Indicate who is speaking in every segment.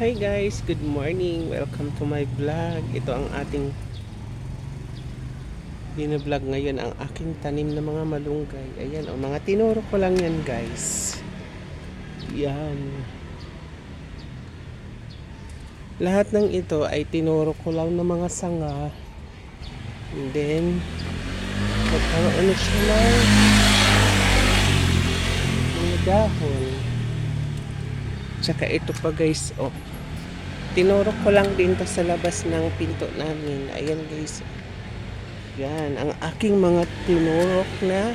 Speaker 1: Hi guys, good morning. Welcome to my vlog. Ito ang ating binablog ngayon ang aking tanim na mga malunggay. Ayan, o mga tinuro ko lang yan guys. Yan. Lahat ng ito ay tinuro ko lang ng mga sanga. And then, nagkaroon na siya ng mga dahon. Tsaka ito pa guys, oh. Tinurok ko lang din to sa labas ng pinto namin. Ayan guys. Yan, ang aking mga tinurok na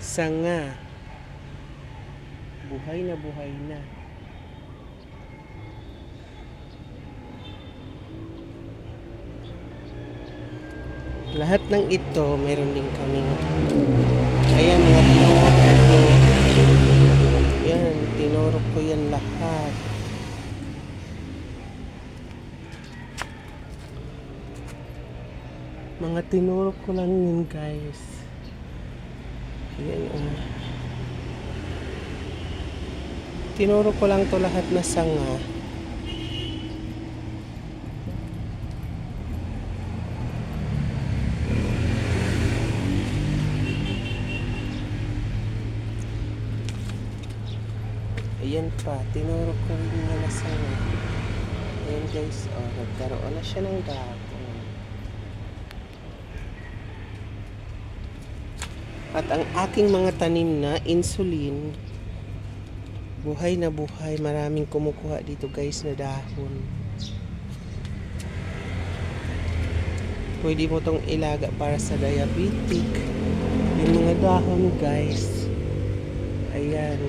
Speaker 1: sanga. Buhay na buhay na. Lahat ng ito, meron din kaming Ayan, mga tinurok ko. Yan, tinurok ko yan lahat. Mga tinurok ko lang yun, guys. Yan, oh. Tinurok ko lang to lahat na sanga. Ayan pa, tinurok ko rin na sanga. Ayan guys, oh, nagkaroon na siya ng dahon. At ang aking mga tanim na insulin, buhay na buhay, maraming kumukuha dito guys na dahon. Pwede mo tong ilaga para sa diabetic. Yung mga dahon guys. Ayan.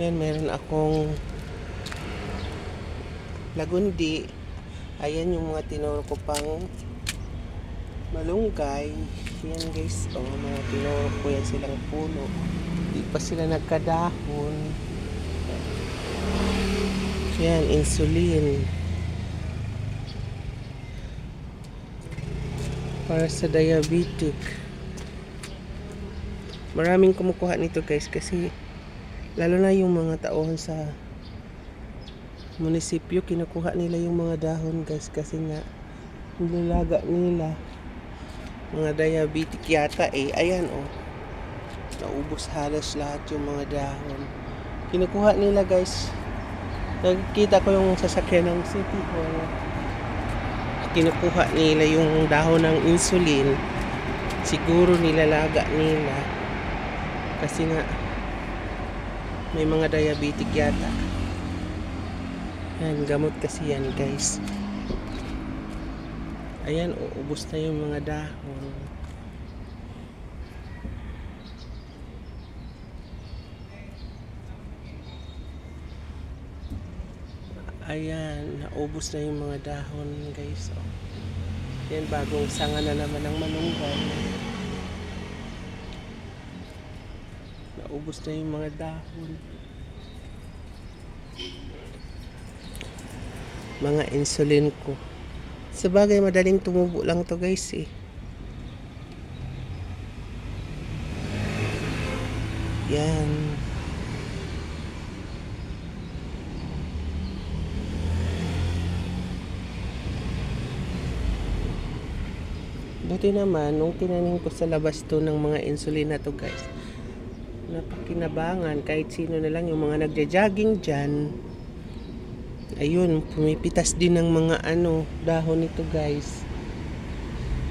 Speaker 1: Yan, meron akong lagundi. Ayan yung mga tinuro ko pang malunggay. Yan guys, oh, mga tinuro ko yan silang puno. Di pa sila nagkadahon. Yan, insulin. Para sa diabetic. Maraming kumukuha nito guys kasi lalo na yung mga tauhan sa munisipyo kinukuha nila yung mga dahon guys kasi nga nilalaga nila. Mga diabetic yata eh. Ayan oh. Naubos halos lahat yung mga dahon. Kinukuha nila guys. Nakikita ko yung sasakyan ng city hall. Kinukuha nila yung dahon ng insulin. Siguro nilalaga nila. Kasi nga may mga diabetic yata. Yan, gamot kasi yan guys. Ayan, uubos na yung mga dahon. Ayan, naubos na yung mga dahon guys. Oh. Yan, bagong sanga na naman ng malunggay. Naubos na yung mga dahon. Mga insulin ko. Sa bagay, madaling tumubo lang to guys eh. Yan. Buti naman, nung tinanim ko sa labas to ng mga insulin na to guys, napakinabangan kahit sino na lang yung mga nagja-jogging dyan ayun pumipitas din ng mga ano dahon nito guys.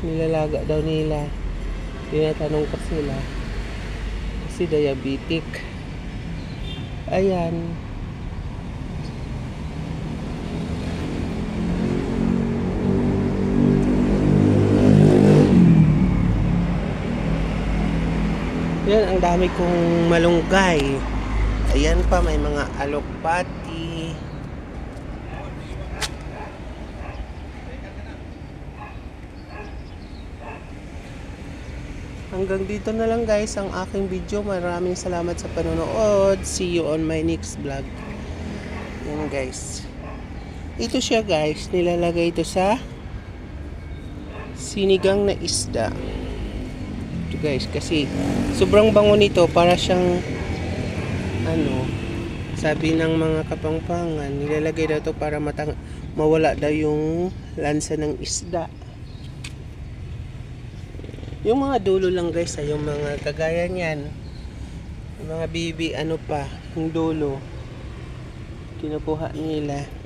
Speaker 1: Nilalaga daw nila. Tinatanong ko sila. Kasi diabetic. Ayan. Yan, ang dami kong malunggay. Ayan pa, may mga alokpati. Hanggang dito na lang guys ang aking video. Maraming salamat sa panonood. See you on my next vlog. Yan guys. Ito siya guys. Nilalagay ito sa sinigang na isda. Ito guys, kasi sobrang bango nito para siyang ano, sabi ng mga kapangpangan, nilalagay daw to para matang mawala daw yung lansa ng isda. Yung mga dulo lang guys, ay yung mga kagaya niyan. Yung mga bibi, ano pa, yung dulo. Kinukuha nila.